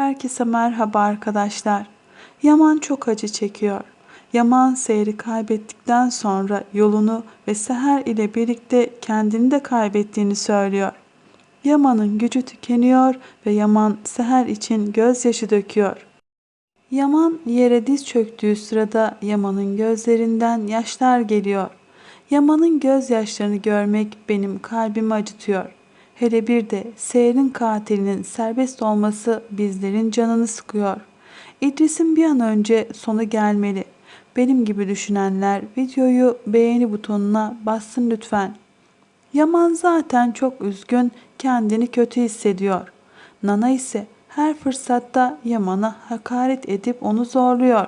Herkese merhaba arkadaşlar. Yaman çok acı çekiyor. Yaman seyri kaybettikten sonra yolunu ve Seher ile birlikte kendini de kaybettiğini söylüyor. Yaman'ın gücü tükeniyor ve Yaman Seher için gözyaşı döküyor. Yaman yere diz çöktüğü sırada Yaman'ın gözlerinden yaşlar geliyor. Yaman'ın gözyaşlarını görmek benim kalbimi acıtıyor. Hele bir de Seher'in katilinin serbest olması bizlerin canını sıkıyor. İdris'in bir an önce sonu gelmeli. Benim gibi düşünenler videoyu beğeni butonuna bassın lütfen. Yaman zaten çok üzgün, kendini kötü hissediyor. Nana ise her fırsatta Yaman'a hakaret edip onu zorluyor.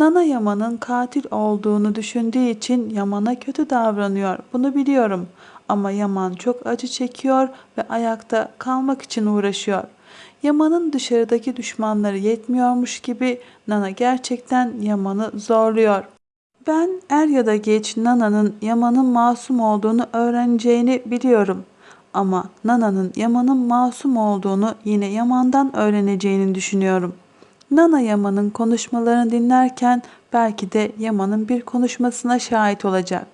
Nana Yaman'ın katil olduğunu düşündüğü için Yaman'a kötü davranıyor. Bunu biliyorum. Ama Yaman çok acı çekiyor ve ayakta kalmak için uğraşıyor. Yaman'ın dışarıdaki düşmanları yetmiyormuş gibi Nana gerçekten Yaman'ı zorluyor. Ben er ya da geç Nana'nın Yaman'ın masum olduğunu öğreneceğini biliyorum. Ama Nana'nın Yaman'ın masum olduğunu yine Yaman'dan öğreneceğini düşünüyorum. Nana Yaman'ın konuşmalarını dinlerken belki de Yaman'ın bir konuşmasına şahit olacak.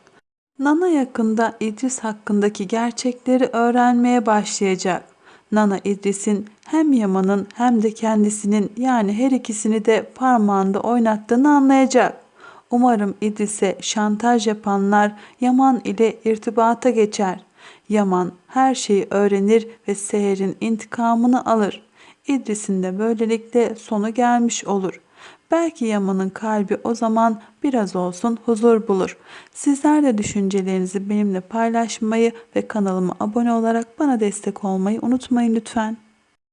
Nana yakında İdris hakkındaki gerçekleri öğrenmeye başlayacak. Nana İdris'in hem Yaman'ın hem de kendisinin yani her ikisini de parmağında oynattığını anlayacak. Umarım İdris'e şantaj yapanlar Yaman ile irtibata geçer. Yaman her şeyi öğrenir ve Seher'in intikamını alır. İdris'in de böylelikle sonu gelmiş olur. Belki Yaman'ın kalbi o zaman biraz olsun huzur bulur. Sizler de düşüncelerinizi benimle paylaşmayı ve kanalıma abone olarak bana destek olmayı unutmayın lütfen.